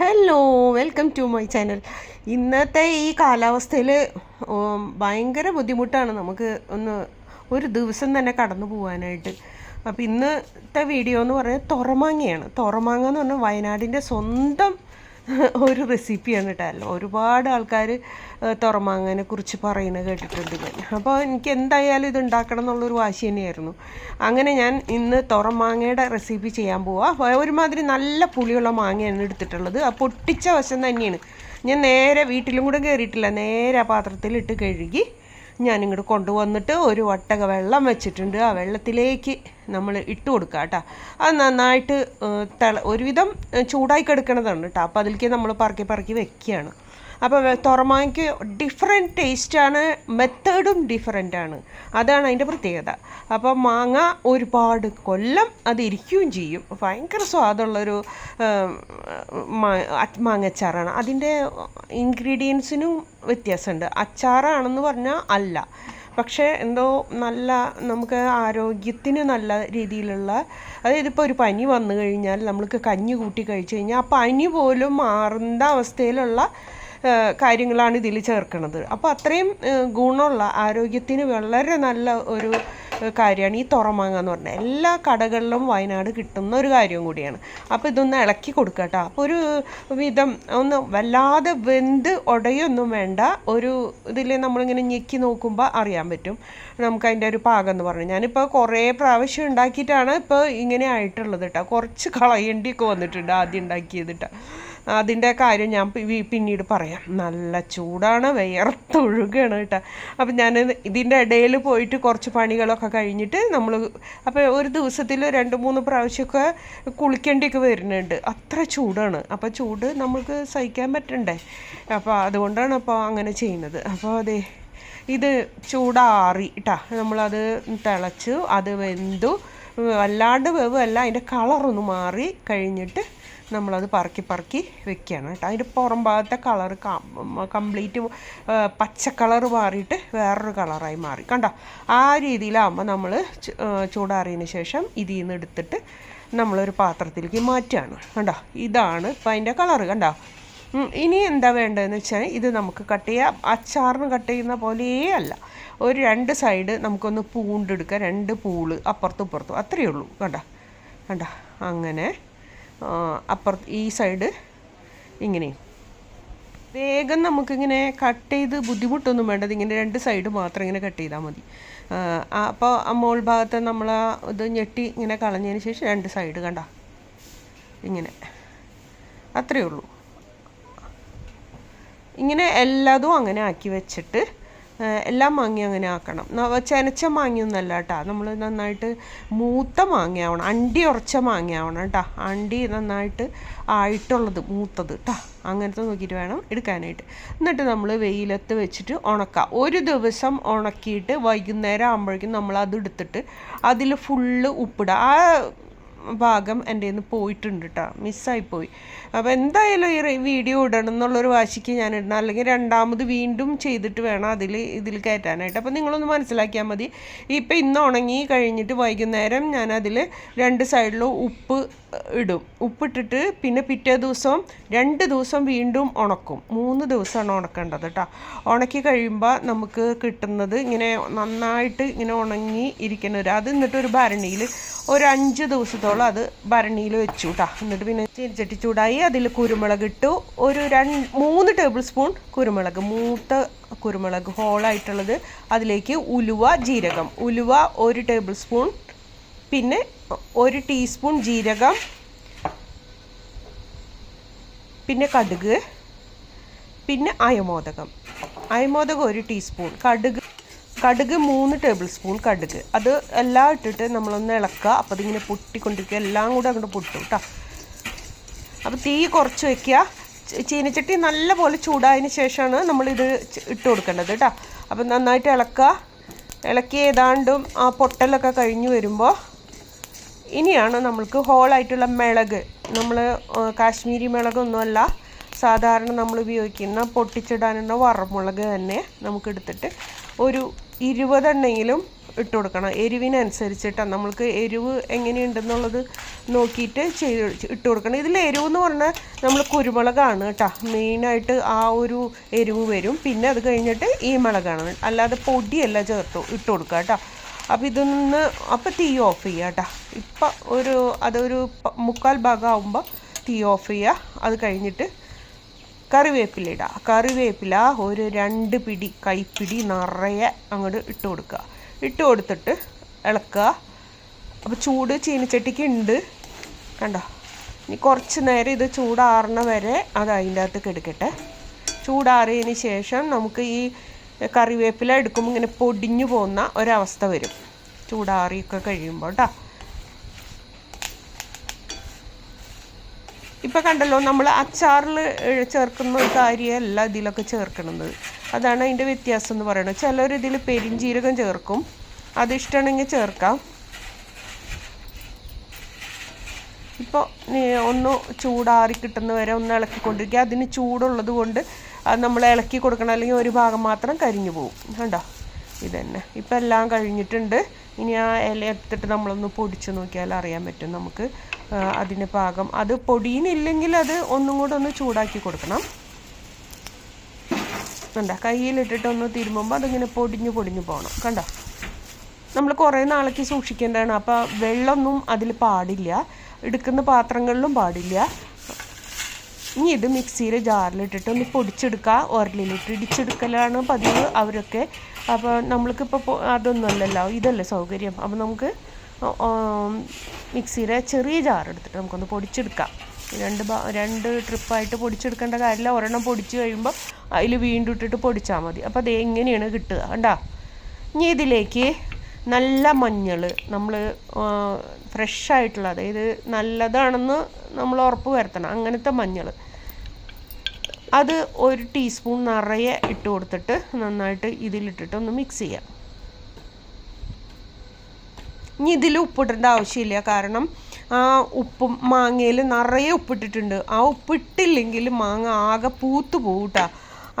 Hello welcome to my channel ഇന്നത്തെ ഈ കാലാവസ്ഥയിൽ ഭയങ്കര ബുദ്ധിമുട്ടാണ് നമുക്ക് ഒന്ന് ഒരു ദിവസം തന്നെ കടന്നു പോകാനായിട്ട് അപ്പോൾ ഇന്നത്തെ വീഡിയോ എന്ന് പറയുന്നത് തുറമാങ്ങയാണ്. തുറമാങ്ങ എന്ന് പറഞ്ഞാൽ വയനാടിന്റെ സ്വന്തം ഒരു റെസിപ്പിയാണ് കേട്ടോ. ഒരുപാട് ആൾക്കാർ തുറമാങ്ങനെ കുറിച്ച് പറയുന്നത് കേട്ടിട്ടുണ്ട് ഞാൻ. അപ്പോൾ എനിക്ക് എന്തായാലും ഇത് ഉണ്ടാക്കണം എന്നുള്ളൊരു വാശി തന്നെയായിരുന്നു. അങ്ങനെ ഞാൻ ഇന്ന് തുറമാങ്ങയുടെ റെസിപ്പി ചെയ്യാൻ പോവാ. ഒരുമാതിരി നല്ല പുളിയുള്ള മാങ്ങയാണ് എടുത്തിട്ടുള്ളത്. ആ പൊട്ടിച്ച വശം തന്നെയാണ്. ഞാൻ നേരെ വീട്ടിലും കൂടെ കയറിയിട്ടില്ല നേരെ ആ പാത്രത്തിലിട്ട് കഴുകി ഞാനിങ്ങോട്ട് കൊണ്ടുവന്നിട്ട് ഒരു വട്ടക വെള്ളം വെച്ചിട്ടുണ്ട്. ആ വെള്ളത്തിലേക്ക് നമ്മൾ ഇട്ട് കൊടുക്കുക കേട്ടോ അത് നന്നായിട്ട് തിള ഒരുവിധം ചൂടായി കിടക്കണതാണ് കേട്ടോ അപ്പോൾ അതിലേക്ക് നമ്മൾ പറക്കി പറക്കി വെക്കുകയാണ് അപ്പോൾ തുറമാങ്ങയ്ക്ക് ഡിഫറെന്റ് ടേസ്റ്റാണ് മെത്തേഡും ഡിഫറെന്റ് ആണ്. അതാണ് അതിന്റെ പ്രത്യേകത. അപ്പോൾ മാങ്ങ ഒരുപാട് കൊല്ലം അത് ഇരിക്കുകയും ചെയ്യും. ഭയങ്കര സ്വാദുള്ളൊരു മാങ്ങച്ചാറാണ്. അതിന്റെ ഇൻഗ്രീഡിയൻസിനും വ്യത്യാസമുണ്ട്. അച്ചാറാണെന്ന് പറഞ്ഞാൽ അല്ല. പക്ഷേ എന്തോ നല്ല നമുക്ക് ആരോഗ്യത്തിന് നല്ല രീതിയിലുള്ള അതായത് ഇപ്പോൾ ഒരു പനി വന്നു കഴിഞ്ഞാൽ നമ്മൾക്ക് കഞ്ഞി കൂട്ടി കഴിച്ചു കഴിഞ്ഞാൽ ആ പനി പോലും മാറുന്ന അവസ്ഥയിലുള്ള കാര്യങ്ങളാണ് ഇതിൽ ചേർക്കുന്നത് അപ്പോൾ അത്രയും ഗുണമുള്ള ആരോഗ്യത്തിന് വളരെ നല്ല ഒരു കാര്യമാണ് ഈ തുറമാങ്ങ എന്ന് പറഞ്ഞാൽ. എല്ലാ കടകളിലും വയനാട് കിട്ടുന്ന ഒരു കാര്യം കൂടിയാണ്. അപ്പോൾ ഇതൊന്ന് ഇളക്കി കൊടുക്കുക കേട്ടോ. അപ്പോൾ ഒരു വിധം ഒന്ന് വല്ലാതെ വെന്ത് ഉടയൊന്നും വേണ്ട. ഒരു ഇതിൽ നമ്മളിങ്ങനെ ഞെക്കി നോക്കുമ്പോൾ അറിയാൻ പറ്റും. നമുക്കതിന്റെ ഒരു പാകം എന്ന് പറഞ്ഞു. ഞാനിപ്പോൾ കുറേ പ്രാവശ്യം ഉണ്ടാക്കിയിട്ടാണ് ഇപ്പോൾ ഇങ്ങനെ ആയിട്ടുള്ളത് കേട്ടോ. കുറച്ച് കളയേണ്ടിയൊക്കെ വന്നിട്ടുണ്ട് ആദ്യം ഉണ്ടാക്കിയത് കേട്ടോ. അതിന്റെ കാര്യം ഞാൻ പിന്നീട് പറയാം. നല്ല ചൂടാണ് വിയർത്തൊഴുകയാണ് കേട്ടോ. അപ്പം ഞാൻ ഇതിന്റെ ഇടയിൽ പോയിട്ട് കുറച്ച് പണികളൊക്കെ കഴിഞ്ഞിട്ട് നമ്മൾ അപ്പോൾ ഒരു ദിവസത്തിൽ രണ്ട് മൂന്ന് പ്രാവശ്യമൊക്കെ കുളിക്കേണ്ടിയൊക്കെ വരുന്നുണ്ട്. അത്ര ചൂടാണ്. അപ്പോൾ ചൂട് നമുക്ക് സഹിക്കാൻ പറ്റണ്ടേ? അപ്പോൾ അതുകൊണ്ടാണ് അപ്പോൾ അങ്ങനെ ചെയ്യുന്നത്. അപ്പോൾ അതെ ഇത് ചൂടാറി കേട്ടാ നമ്മളത് തിളച്ച് അത് വെന്തു വല്ലാണ്ട് വേവല്ല അതിന്റെ കളറൊന്ന് മാറി കഴിഞ്ഞിട്ട് നമ്മളത് പറക്കി പറക്കി വെക്കുകയാണ് കേട്ടോ. അതിന്റെ പുറം ഭാഗത്തെ കളർ കംപ്ലീറ്റ് പച്ച കളർ മാറിയിട്ട് വേറൊരു കളറായി മാറി. കണ്ടോ? ആ രീതിയിലാകുമ്പോൾ നമ്മൾ ചൂടാറിയതിന് ശേഷം ഇതിൽ നിന്ന് എടുത്തിട്ട് നമ്മളൊരു പാത്രത്തിലേക്ക് മാറ്റുകയാണ്. കണ്ടോ? ഇതാണ് ഇപ്പം അതിന്റെ കളറ്. കണ്ടോ? ഇനി എന്താ വേണ്ടതെന്ന് വെച്ചാൽ ഇത് നമുക്ക് കട്ട് ചെയ്യാം. അച്ചാറിന് കട്ട് ചെയ്യുന്ന പോലെയേ അല്ല ഒരു രണ്ട് സൈഡ് നമുക്കൊന്ന് പൂണ്ടെടുക്കാം. രണ്ട് പൂൾ അപ്പുറത്തും ഇപ്പുറത്തും. അത്രയേ ഉള്ളൂ. കണ്ടോ? കണ്ടോ? അങ്ങനെ ആ, അപ്പുറത്ത് ഈ സൈഡ് ഇങ്ങനെ. വേഗം നമുക്കിങ്ങനെ കട്ട് ചെയ്ത് ബുദ്ധിമുട്ടൊന്നും വേണ്ടത് ഇങ്ങനെ രണ്ട് സൈഡ് മാത്രം ഇങ്ങനെ കട്ട് ചെയ്താൽ മതി. അപ്പോൾ ആ മോൾ ഭാഗത്ത് നമ്മൾ ആ ഇത് ഞെട്ടി ഇങ്ങനെ കളഞ്ഞതിന് ശേഷം രണ്ട് സൈഡ് കണ്ട. ഇങ്ങനെ. അത്രയേ ഉള്ളൂ. ഇങ്ങനെ എല്ലാതും അങ്ങനെ ആക്കി വെച്ചിട്ട് എല്ലാ മാങ്ങി അങ്ങനെ ആക്കണം. ചെനച്ച മാങ്ങയൊന്നുമല്ല കേട്ടോ നമ്മൾ നന്നായിട്ട് മൂത്ത മാങ്ങയാവണം. അണ്ടി ഉറച്ച മാങ്ങയാവണം കേട്ടോ അണ്ടി നന്നായിട്ട് ആയിട്ടുള്ളത് മൂത്തത് കേട്ടോ അങ്ങനത്തെ നോക്കിയിട്ട് വേണം എടുക്കാനായിട്ട്. എന്നിട്ട് നമ്മൾ വെയിലത്ത് വെച്ചിട്ട് ഉണക്കാം. ഒരു ദിവസം ഉണക്കിയിട്ട് വൈകുന്നേരം ആകുമ്പോഴേക്കും നമ്മൾ അത് എടുത്തിട്ട് അതിൽ ഫുള്ള് ഉപ്പിടുക ആ ഭാഗം എന്റെ നിന്ന് പോയിട്ടുണ്ട് കേട്ടോ മിസ്സായിപ്പോയി. അപ്പോൾ എന്തായാലും ഈ വീഡിയോ ഇടണം എന്നുള്ളൊരു വാശിക്ക് ഞാൻ ഇടണം. അല്ലെങ്കിൽ രണ്ടാമത് വീണ്ടും ചെയ്തിട്ട് വേണം അതിൽ ഇതിൽ കയറ്റാനായിട്ട്. അപ്പോൾ നിങ്ങളൊന്ന് മനസ്സിലാക്കിയാൽ മതി. ഇപ്പം ഇന്ന് ഉണങ്ങി കഴിഞ്ഞിട്ട് വൈകുന്നേരം ഞാൻ അതിൽ രണ്ട് സൈഡിലും ഉപ്പ് ഇടും. ഉപ്പിട്ടിട്ട് പിന്നെ പിറ്റേ ദിവസം രണ്ട് ദിവസം വീണ്ടും ഉണക്കും. മൂന്ന് ദിവസമാണ് ഉണക്കേണ്ടത് കേട്ടോ ഉണക്കി കഴിയുമ്പോൾ നമുക്ക് കിട്ടുന്നത് ഇങ്ങനെ നന്നായിട്ട് ഇങ്ങനെ ഉണങ്ങി ഒരു അത് എന്നിട്ട് ഒരു ഭരണിയിൽ ഒരു അഞ്ച് ദിവസത്തോളം അത് ഭരണിയിൽ വെച്ചു കേട്ടോ എന്നിട്ട് പിന്നെ ചീനിച്ചട്ടി ചൂടായി അതിൽ കുരുമുളക് ഇട്ടു. ഒരു രണ്ട് മൂന്ന് ടേബിൾ സ്പൂൺ കുരുമുളക് മൂത്ത കുരുമുളക് ഹോളായിട്ടുള്ളത് അതിലേക്ക് ഉലുവ ജീരകം. ഉലുവ ഒരു ടേബിൾ സ്പൂൺ പിന്നെ ഒരു ടീസ്പൂൺ ജീരകം പിന്നെ കടുക് പിന്നെ അയമോദകം. അയമോദകം ഒരു ടീസ്പൂൺ. കടുക് കടുക് മൂന്ന് ടേബിൾ സ്പൂൺ കടുക്. അത് എല്ലാം ഇട്ടിട്ട് നമ്മളൊന്ന് ഇളക്കുക. അപ്പോൾ അതിങ്ങനെ പൊട്ടിക്കൊണ്ടിരിക്കുക. എല്ലാം കൂടെ അങ്ങോട്ട് പൊട്ടും കേട്ടോ അപ്പോൾ തീ കുറച്ച് വയ്ക്കുക ചീനച്ചട്ടി നല്ലപോലെ ചൂടായതിന് ശേഷമാണ് നമ്മളിത് ഇട്ട് കൊടുക്കേണ്ടത് കേട്ടോ അപ്പം നന്നായിട്ട് ഇളക്കുക. ഇളക്കി ഏതാണ്ടും ആ പൊട്ടലൊക്കെ കഴിഞ്ഞ് വരുമ്പോൾ ഇനിയാണ് നമ്മൾക്ക് ഹോളായിട്ടുള്ള മിളക്. നമ്മൾ കാശ്മീരി മിളകൊന്നുമല്ല. സാധാരണ നമ്മൾ ഉപയോഗിക്കുന്ന പൊട്ടിച്ചിടാനുള്ള വറമുളക് തന്നെ നമുക്ക് എടുത്തിട്ട് ഒരു ഇരുപതെണ്ണെങ്കിലും ഇട്ട് കൊടുക്കണം. എരിവിനനുസരിച്ചിട്ടാണ് നമ്മൾക്ക് എരിവ് എങ്ങനെയുണ്ടെന്നുള്ളത് നോക്കിയിട്ട് ചെയ്ത് ഇട്ട് കൊടുക്കണം. ഇതിൽ എരിവ് എന്ന് പറഞ്ഞാൽ നമ്മൾ കുരുമുളകാണ് കേട്ടോ. മെയിനായിട്ട് ആ ഒരു എരിവ് വരും. പിന്നെ അത് കഴിഞ്ഞിട്ട് ഈ മുളകാണ്. അല്ലാതെ പൊടിയല്ല ചേർത്ത് ഇട്ട് കൊടുക്കുക കേട്ടോ. അപ്പോൾ ഇതൊന്ന് അപ്പോൾ തീ ഓഫ് ചെയ്യുക കേട്ടോ. ഇപ്പം ഒരു അതൊരു മുക്കാൽ ഭാഗം ആകുമ്പോൾ തീ ഓഫ് ചെയ്യുക. അത് കഴിഞ്ഞിട്ട് കറിവേപ്പില ഇടുക കറിവേപ്പില ഒരു രണ്ട് പിടി കൈപ്പിടി നിറയെ അങ്ങോട്ട് ഇട്ട് കൊടുക്കുക. ഇട്ട് കൊടുത്തിട്ട് ഇളക്കുക. അപ്പോൾ ചൂട് ചീനച്ചട്ടിക്ക് ഉണ്ട്. കണ്ടോ? ഇനി കുറച്ച് നേരം ഇത് ചൂടാറണ വരെ അത് അതിന്റെ അകത്തേക്ക് എടുക്കട്ടെ ചൂടാറിയതിന് ശേഷം നമുക്ക് ഈ കറിവേപ്പില എടുക്കുമ്പോൾ ഇങ്ങനെ പൊടിഞ്ഞു പോകുന്ന ഒരവസ്ഥ വരും. ചൂടാറിയൊക്കെ കഴിയുമ്പോൾ കേട്ടോ ഇപ്പം കണ്ടല്ലോ നമ്മൾ അച്ചാറിൽ ചേർക്കുന്ന കാര്യമല്ല ഇതിലൊക്കെ ചേർക്കണത്. അതാണ് അതിന്റെ വ്യത്യാസം എന്ന് പറയുന്നത് ചിലർ ഇതിൽ പെരിഞ്ചീരകം ചേർക്കും. അത് ഇഷ്ടമാണെങ്കിൽ ചേർക്കാം. ഇപ്പോൾ ഒന്ന് ചൂടാറി കിട്ടുന്ന വരെ ഒന്ന് ഇളക്കിക്കൊണ്ടിരിക്കുക. അതിന് ചൂടുള്ളത് കൊണ്ട് അത് നമ്മൾ ഇളക്കി കൊടുക്കണം. അല്ലെങ്കിൽ ഒരു ഭാഗം മാത്രം കരിഞ്ഞു പോകും കണ്ടോ? ഇതന്നെ. ഇപ്പം എല്ലാം കഴിഞ്ഞിട്ടുണ്ട്. ഇനി ആ ഇല എടുത്തിട്ട് നമ്മളൊന്ന് പൊടിച്ച് നോക്കിയാൽ അറിയാൻ പറ്റും നമുക്ക്. അതിന് പാകം. അത് പൊടിയിനില്ലെങ്കിൽ അത് ഒന്നും കൂടെ ഒന്ന് ചൂടാക്കി കൊടുക്കണം. കണ്ട? കയ്യിലിട്ടിട്ടൊന്ന് തിരുമ്പുമ്പോൾ അതിങ്ങനെ പൊടിഞ്ഞു പൊടിഞ്ഞു പോകണം കണ്ടോ? നമ്മൾ കുറേ നാളേക്ക് സൂക്ഷിക്കേണ്ടതാണ്. അപ്പോൾ വെള്ളമൊന്നും അതിൽ പാടില്ല. എടുക്കുന്ന പാത്രങ്ങളിലും പാടില്ല. ഇനി ഇത് മിക്സിയിൽ ജാറിലിട്ടിട്ട് ഒന്ന് പൊടിച്ചെടുക്കുക ഉരലിലിട്ട് ഇടിച്ചെടുക്കലാണ് പതിവ് അവരൊക്കെ. അപ്പോൾ നമ്മൾക്കിപ്പോൾ അതൊന്നുമല്ലല്ലോ. ഇതല്ലേ സൗകര്യം. അപ്പോൾ നമുക്ക് മിക്സിയുടെ ചെറിയ ജാറെടുത്തിട്ട് നമുക്കൊന്ന് പൊടിച്ചെടുക്കാം. രണ്ട് രണ്ട് ട്രിപ്പായിട്ട് പൊടിച്ചെടുക്കേണ്ട കാര്യമില്ല. ഒരെണ്ണം പൊടിച്ച് കഴിയുമ്പോൾ അതിൽ വീണ്ടും ഇട്ടിട്ട് പൊടിച്ചാൽ മതി. അപ്പോൾ അത് എങ്ങനെയാണ് കിട്ടുക കണ്ടാ? ഇനി ഇതിലേക്ക് നല്ല മഞ്ഞൾ നമ്മൾ ഫ്രഷ് ആയിട്ടുള്ള അതായത് നല്ലതാണെന്ന് നമ്മൾ ഉറപ്പ് വരുത്തണം. അങ്ങനത്തെ മഞ്ഞൾ. അത് ഒരു ടീസ്പൂൺ നിറയെ ഇട്ട് കൊടുത്തിട്ട് നന്നായിട്ട് ഇതിലിട്ടിട്ട് ഒന്ന് മിക്സ് ചെയ്യാം. ഇനി ഇതിൽ ഉപ്പിടേണ്ട ആവശ്യമില്ല. കാരണം ആ ഉപ്പും മാങ്ങയിൽ നിറയെ ഉപ്പിട്ടിട്ടുണ്ട്. ആ ഉപ്പിട്ടില്ലെങ്കിൽ മാങ്ങ ആകെ പൂത്ത് പോകും കേട്ടോ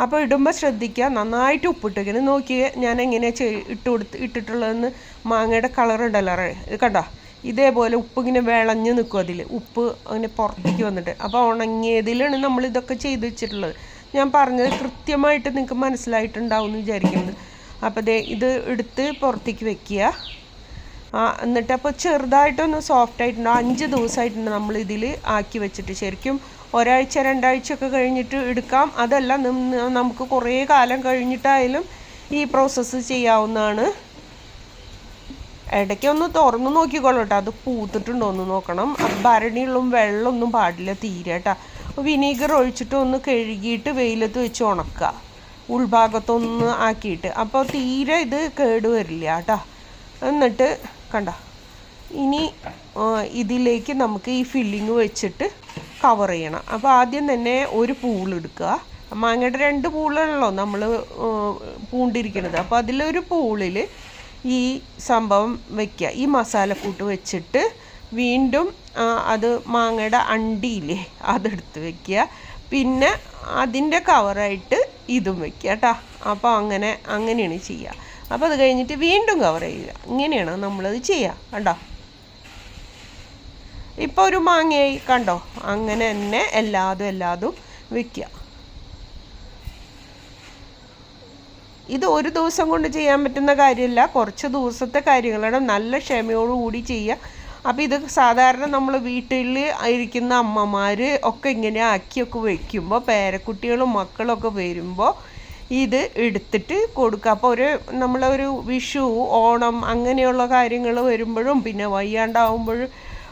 അപ്പോൾ ഇടുമ്പോൾ ശ്രദ്ധിക്കുക നന്നായിട്ട് ഉപ്പിട്ട് ഇങ്ങനെ ഞാൻ എങ്ങനെയാണ് ചെയ് ഇട്ട് കൊടുത്ത് ഇട്ടിട്ടുള്ളതെന്ന് മാങ്ങയുടെ കളർ ഉണ്ടല്ലോ ഇത് കണ്ടോ? ഇതേപോലെ ഉപ്പ് ഇങ്ങനെ വിളഞ്ഞ് നിൽക്കും അതിൽ ഉപ്പ് അങ്ങനെ പുറത്തേക്ക് വന്നിട്ട്. അപ്പോൾ ഉണങ്ങിയതിലാണ് നമ്മൾ ഇതൊക്കെ ചെയ്ത് വെച്ചിട്ടുള്ളത്. ഞാൻ പറഞ്ഞത് കൃത്യമായിട്ട് നിങ്ങൾക്ക് മനസ്സിലായിട്ടുണ്ടാവും എന്ന് വിചാരിക്കുന്നത് അപ്പോൾ ദേ ഇത് എടുത്ത് പുറത്തേക്ക് വെക്കുക. എന്നിട്ട് അപ്പോൾ ചെറുതായിട്ടൊന്ന് സോഫ്റ്റ് ആയിട്ടുണ്ട്. അഞ്ച് ദിവസമായിട്ടുണ്ട് നമ്മൾ ഇതിൽ ആക്കി വെച്ചിട്ട്. ശരിക്കും ഒരാഴ്ച രണ്ടാഴ്ച ഒക്കെ കഴിഞ്ഞിട്ട് എടുക്കാം. അതല്ല നമുക്ക് കുറേ കാലം കഴിഞ്ഞിട്ടായാലും ഈ പ്രോസസ്സ് ചെയ്യാവുന്നതാണ്. ഇടയ്ക്ക് ഒന്ന് തുറന്ന് നോക്കിക്കോളൂ കേട്ടോ. അത് പൂത്തിട്ടുണ്ടോ എന്ന് നോക്കണം. ഭരണിയുള്ള വെള്ളമൊന്നും പാടില്ല തീരെ കേട്ടോ. വിനീഗർ ഒഴിച്ചിട്ട് ഒന്ന് കഴുകിയിട്ട് വെയിലത്ത് വെച്ച് ഉണക്കുക. ഉൾഭാഗത്തൊന്ന് ആക്കിയിട്ട്. അപ്പോൾ തീരെ ഇത് കേടുവരില്ല കേട്ടോ. എന്നിട്ട് കണ്ട? ഇനി ഇതിലേക്ക് നമുക്ക് ഈ ഫില്ലിങ് വെച്ചിട്ട് കവർ ചെയ്യണം. അപ്പോൾ ആദ്യം തന്നെ ഒരു പൂൾ എടുക്കുക. മാങ്ങയുടെ രണ്ട് പൂളാണല്ലോ നമ്മൾ പൂണ്ടിരിക്കുന്നത്. അപ്പോൾ അതിലൊരു പൂളിൽ ഈ സംഭവം വെക്കുക. ഈ മസാലക്കൂട്ട് വെച്ചിട്ട് വീണ്ടും അത് മാങ്ങയുടെ അണ്ടിയില്ലേ അതെടുത്ത് വെക്കുക. പിന്നെ അതിന്റെ കവറായിട്ട് ഇതും വെക്കുക കേട്ടോ. അപ്പോൾ അങ്ങനെ അങ്ങനെയാണ് ചെയ്യുക. അപ്പോൾ അത് കഴിഞ്ഞിട്ട് വീണ്ടും കവർ ചെയ്യുക. ഇങ്ങനെയാണ് നമ്മളത് ചെയ്യുക കണ്ടോ? ഇപ്പോൾ ഒരു മാങ്ങയായി കണ്ടോ? അങ്ങനെ തന്നെ എല്ലാതും എല്ലാതും വെക്കുക ഇത് ഒരു ദിവസം കൊണ്ട് ചെയ്യാൻ പറ്റുന്ന കാര്യമല്ല കുറച്ച് ദിവസത്തെ കാര്യങ്ങളാണ് നല്ല ക്ഷമയോടുകൂടി ചെയ്യുക അപ്പോൾ ഇത് സാധാരണ നമ്മൾ വീട്ടിൽ ഇരിക്കുന്ന അമ്മമാർ ഒക്കെ ഇങ്ങനെ ആക്കിയൊക്കെ വയ്ക്കുമ്പോൾ പേരക്കുട്ടികളും മക്കളൊക്കെ വരുമ്പോൾ ഇത് എടുത്തിട്ട് കൊടുക്കുക. അപ്പോൾ ഒരു നമ്മളൊരു വിഷു ഓണം അങ്ങനെയുള്ള കാര്യങ്ങൾ വരുമ്പോഴും പിന്നെ വയ്യാണ്ടാവുമ്പോഴും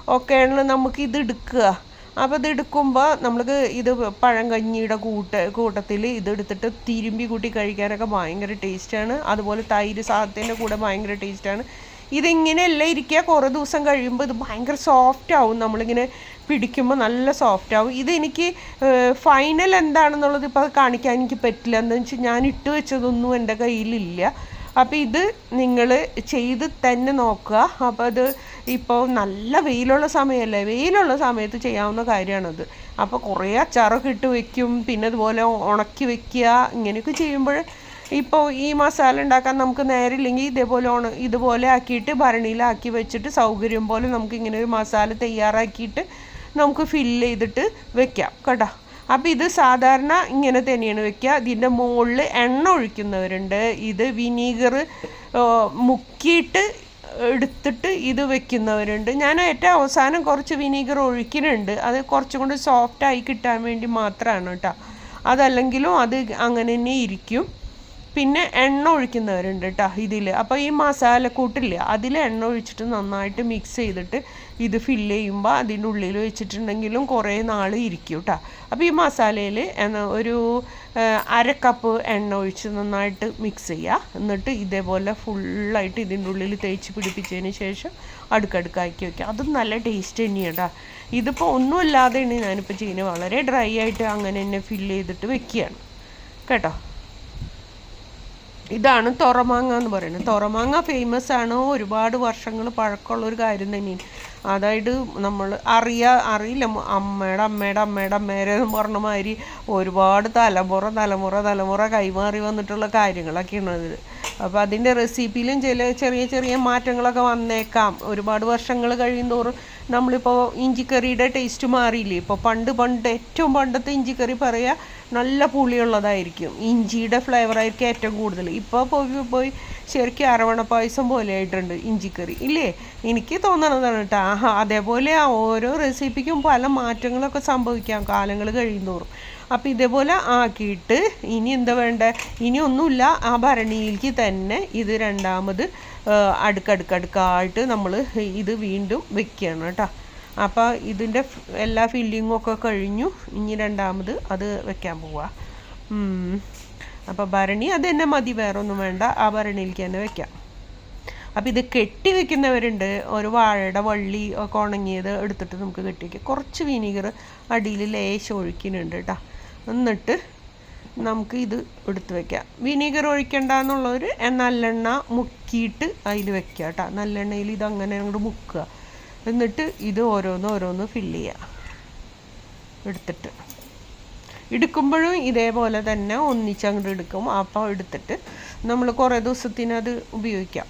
ഒക്കെയാണ് നമുക്ക് ഇത് എടുക്കുക. അപ്പോൾ ഇത് എടുക്കുമ്പോൾ നമ്മൾക്ക് ഇത് പഴങ്കഞ്ഞിയുടെ കൂട്ട കൂട്ടത്തിൽ ഇതെടുത്തിട്ട് തിരുമ്പി കൂട്ടി കഴിക്കാനൊക്കെ ഭയങ്കര ടേസ്റ്റാണ്. അതുപോലെ തൈര് സാധത്തിന്റെ കൂടെ ഭയങ്കര ടേസ്റ്റാണ്. ഇതിങ്ങനെയല്ല ഇരിക്കുക? കുറേ ദിവസം കഴിയുമ്പോൾ ഇത് ഭയങ്കര സോഫ്റ്റ് ആവും. നമ്മളിങ്ങനെ പിടിക്കുമ്പോൾ നല്ല സോഫ്റ്റ് ആവും. ഇതെനിക്ക് ഫൈനൽ എന്താണെന്നുള്ളത് ഇപ്പോൾ കാണിക്കാൻ എനിക്ക് പറ്റില്ല. എന്താണെന്ന് വെച്ചാൽ ഞാൻ ഇട്ട് വെച്ചതൊന്നും എന്റെ കയ്യിലില്ല. അപ്പോൾ ഇത് നിങ്ങൾ ചെയ്ത് തന്നെ നോക്കുക. അപ്പോൾ അത് ഇപ്പോൾ നല്ല വെയിലുള്ള സമയമല്ലേ വെയിലുള്ള സമയത്ത് ചെയ്യാവുന്ന കാര്യമാണത് അപ്പോൾ കുറേ അച്ചാറൊക്കെ ഇട്ട് വെക്കും. പിന്നെ അതുപോലെ ഉണക്കി വെക്കുക. ഇങ്ങനെയൊക്കെ ചെയ്യുമ്പോൾ ഇപ്പോൾ ഈ മസാല ഉണ്ടാക്കാൻ നമുക്ക് നേരില്ലെങ്കിൽ ഇതേപോലെ ഓണ ഇതുപോലെ ആക്കിയിട്ട് ഭരണിയിലാക്കി വെച്ചിട്ട് സൗകര്യം പോലെ നമുക്ക് ഇങ്ങനെ ഒരു മസാല തയ്യാറാക്കിയിട്ട് നമുക്ക് ഫില്ല് ചെയ്തിട്ട് വെക്കാം കേട്ടോ. അപ്പോൾ ഇത് സാധാരണ ഇങ്ങനെ തന്നെയാണ് വെക്കുക. ഇതിന്റെ മുകളിൽ എണ്ണ ഒഴിക്കുന്നവരുണ്ട്. ഇത് വിനീഗർ മുക്കിയിട്ട് എടുത്തിട്ട് ഇത് വെക്കുന്നവരുണ്ട്. ഞാൻ ഏറ്റവും അവസാനം കുറച്ച് വിനീഗർ ഒഴിക്കുന്നുണ്ട്. അത് കുറച്ചും കൂടി സോഫ്റ്റായി കിട്ടാൻ വേണ്ടി മാത്രമാണ് കേട്ടോ. അതല്ലെങ്കിലും അത് അങ്ങനെ തന്നെ ഇരിക്കും. പിന്നെ എണ്ണ ഒഴിക്കുന്നവരുണ്ട് കേട്ടോ ഇതിൽ അപ്പോൾ ഈ മസാലക്കൂട്ടില്ല അതിൽ എണ്ണ ഒഴിച്ചിട്ട് നന്നായിട്ട് മിക്സ് ചെയ്തിട്ട് ഇത് ഫില്ല് ചെയ്യുമ്പോൾ അതിന്റെ ഉള്ളിൽ വെച്ചിട്ടുണ്ടെങ്കിലും കുറേ നാൾ ഇരിക്കും കേട്ടോ അപ്പോൾ ഈ മസാലയിൽ ഒരു അര കപ്പ് എണ്ണ ഒഴിച്ച് നന്നായിട്ട് മിക്സ് ചെയ്യുക എന്നിട്ട് ഇതേപോലെ ഫുള്ളായിട്ട് ഇതിന്റെ ഉള്ളിൽ തേച്ച് പിടിപ്പിച്ചതിന് ശേഷം അടുക്കടുക്കാക്കി വയ്ക്കുക അതും നല്ല ടേസ്റ്റ് തന്നെയാണ് ഇതിപ്പോൾ ഒന്നുമില്ലാതെയാണ് ഞാനിപ്പോൾ ചെയ്യുന്നത് വളരെ ഡ്രൈ ആയിട്ട് അങ്ങനെ തന്നെ ഫില്ല് ചെയ്തിട്ട് വെക്കുകയാണ്. കേട്ടോ? ഇതാണ് തുറമാങ്ങ എന്ന് പറയുന്നത്. തുറമാങ്ങ ഫേമസ് ആണ്. ഒരുപാട് വർഷങ്ങൾ പഴക്കമുള്ള ഒരു കാര്യം തന്നെയാണ്. അതായത് നമ്മൾ അറിയാ അറിയില്ല. അമ്മയുടെ അമ്മയുടെ അമ്മയുടെ അമ്മേരെ എന്ന് പറഞ്ഞ മാതിരി ഒരുപാട് തലമുറ തലമുറ തലമുറ കൈമാറി വന്നിട്ടുള്ള കാര്യങ്ങളൊക്കെയാണ് ഇത് അപ്പോൾ അതിന്റെ റെസിപ്പിയിലും ചില ചെറിയ ചെറിയ മാറ്റങ്ങളൊക്കെ വന്നേക്കാം. ഒരുപാട് വർഷങ്ങൾ കഴിയുന്തോറും നമ്മളിപ്പോൾ ഇഞ്ചിക്കറിയുടെ ടേസ്റ്റ് മാറിയില്ലേ? ഇപ്പോൾ പണ്ട് പണ്ട് ഏറ്റവും പണ്ടത്തെ ഇഞ്ചിക്കറി പറയുക നല്ല പുളിയുള്ളതായിരിക്കും. ഇഞ്ചിയുടെ ഫ്ലേവർ ആയിരിക്കും ഏറ്റവും കൂടുതൽ. ഇപ്പോൾ പോയി പോയി ശരിക്കും അരവണ പായസം പോലെ ആയിട്ടുണ്ട് ഇഞ്ചിക്കറി. ഇല്ലേ? എനിക്ക് തോന്നണതാണ് കേട്ടോ ആഹാ അതേപോലെ ഓരോ റെസിപ്പിക്കും പല മാറ്റങ്ങളൊക്കെ സംഭവിക്കാം കാലങ്ങൾ കഴിയുന്നോറും അപ്പോൾ ഇതേപോലെ ആക്കിയിട്ട് ഇനി എന്താ വേണ്ട? ഇനി ഒന്നുമില്ല. ആ ഭരണിയിലേക്ക് തന്നെ ഇത് രണ്ടാമത് അടുക്കടുക്കടുക്കായിട്ട് നമ്മൾ ഇത് വീണ്ടും വെക്കുകയാണ് കേട്ടോ. അപ്പോൾ ഇതിന്റെ എല്ലാ ഫില്ലിങ്ങും ഒക്കെ കഴിഞ്ഞു. ഇനി രണ്ടാമത് അത് വെക്കാൻ പോവാ. അപ്പോൾ ഭരണി അത് തന്നെ മതി വേറെ ഒന്നും വേണ്ട. ആ ഭരണിയിലേക്ക് തന്നെ വെക്കാം. അപ്പോൾ ഇത് കെട്ടി വെക്കുന്നവരുണ്ട്. ഒരു വാഴയുടെ വള്ളി ഒക്കെ ഉണങ്ങിയത് എടുത്തിട്ട് നമുക്ക് കെട്ടി വയ്ക്കാം കുറച്ച് വിനീഗർ അടിയിൽ ലേശം ഒഴിക്കുന്നുണ്ട് കേട്ടോ. എന്നിട്ട് നമുക്ക് ഇത് എടുത്ത് വെക്കാം. വിനീഗർ ഒഴിക്കണ്ട എന്നുള്ളവർ നല്ലെണ്ണ മുക്കിയിട്ട് അതിൽ വെക്കുക കേട്ടോ. നല്ലെണ്ണയിൽ ഇത് അങ്ങനെ അങ്ങോട്ട് മുക്കുക. എന്നിട്ട് ഇത് ഓരോന്ന് ഓരോന്ന് ഫില്ല് ചെയ്യുക. എടുത്തിട്ട്. എടുക്കുമ്പോഴും ഇതേപോലെ തന്നെ ഒന്നിച്ചങ്ങോട്ട് എടുക്കും. അപ്പോൾ എടുത്തിട്ട് നമ്മൾ കുറേ ദിവസത്തിന് അത് ഉപയോഗിക്കാം.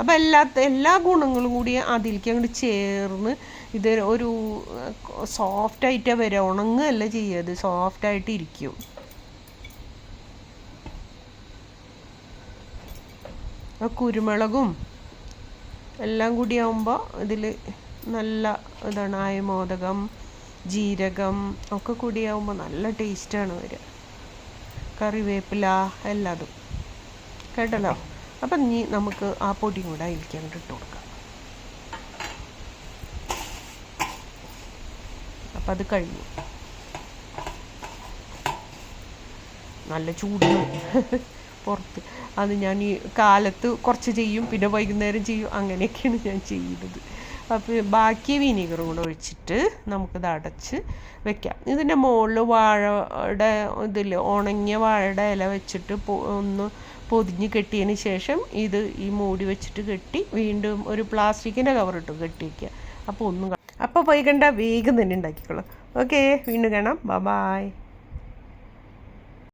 അപ്പോൾ എല്ലാ എല്ലാ ഗുണങ്ങളും കൂടി അതിലേക്ക് അങ്ങോട്ട് ചേർന്ന് ഇത് ഒരു സോഫ്റ്റായിട്ട് വരെ ഉണങ്ങുകയല്ല ചെയ്യുക സോഫ്റ്റായിട്ട് ഇരിക്കും. ആ കുരുമുളകും എല്ലാം കൂടി ആകുമ്പോൾ ഇതിൽ നല്ല ഇതാണ് ആയമോദകം ജീരകം ഒക്കെ കൂടിയാവുമ്പോൾ നല്ല ടേസ്റ്റാണ് വരിക. കറിവേപ്പില എല്ലാതും. കേട്ടല്ലോ? അപ്പം ഇനി നമുക്ക് ആ പൊടിയും കൂടെ അതിലേക്ക് അങ്ങോട്ട് ഇട്ട് കൊടുക്കാം. അപ്പം അത് കഴിഞ്ഞു. നല്ല ചൂട്. പുറത്ത് അത് ഞാൻ ഈ കാലത്ത് കുറച്ച് ചെയ്യും പിന്നെ വൈകുന്നേരം ചെയ്യും അങ്ങനെയൊക്കെയാണ് ഞാൻ ചെയ്യുന്നത്. അപ്പോൾ ബാക്കി വിനീഗറും കൂടെ ഒഴിച്ചിട്ട് നമുക്കിത് അടച്ച് വെക്കാം. ഇതിന്റെ മുകളിൽ വാഴയുടെ ഇതിൽ ഉണങ്ങിയ വാഴയുടെ ഇല വെച്ചിട്ട് ഒന്ന് പൊതിഞ്ഞ് കെട്ടിയതിന് ശേഷം ഇത് ഈ മൂടി വെച്ചിട്ട് കെട്ടി വീണ്ടും ഒരു പ്ലാസ്റ്റിക്കിന്റെ കവർ ഇട്ട് കെട്ടി വയ്ക്കുക അപ്പോൾ ഒന്നും അപ്പോൾ വൈകണ്ട വേഗം തന്നെ ഉണ്ടാക്കിക്കോളാം. ഓക്കെ വീണ്ടും കാണാം. ബ ബായ്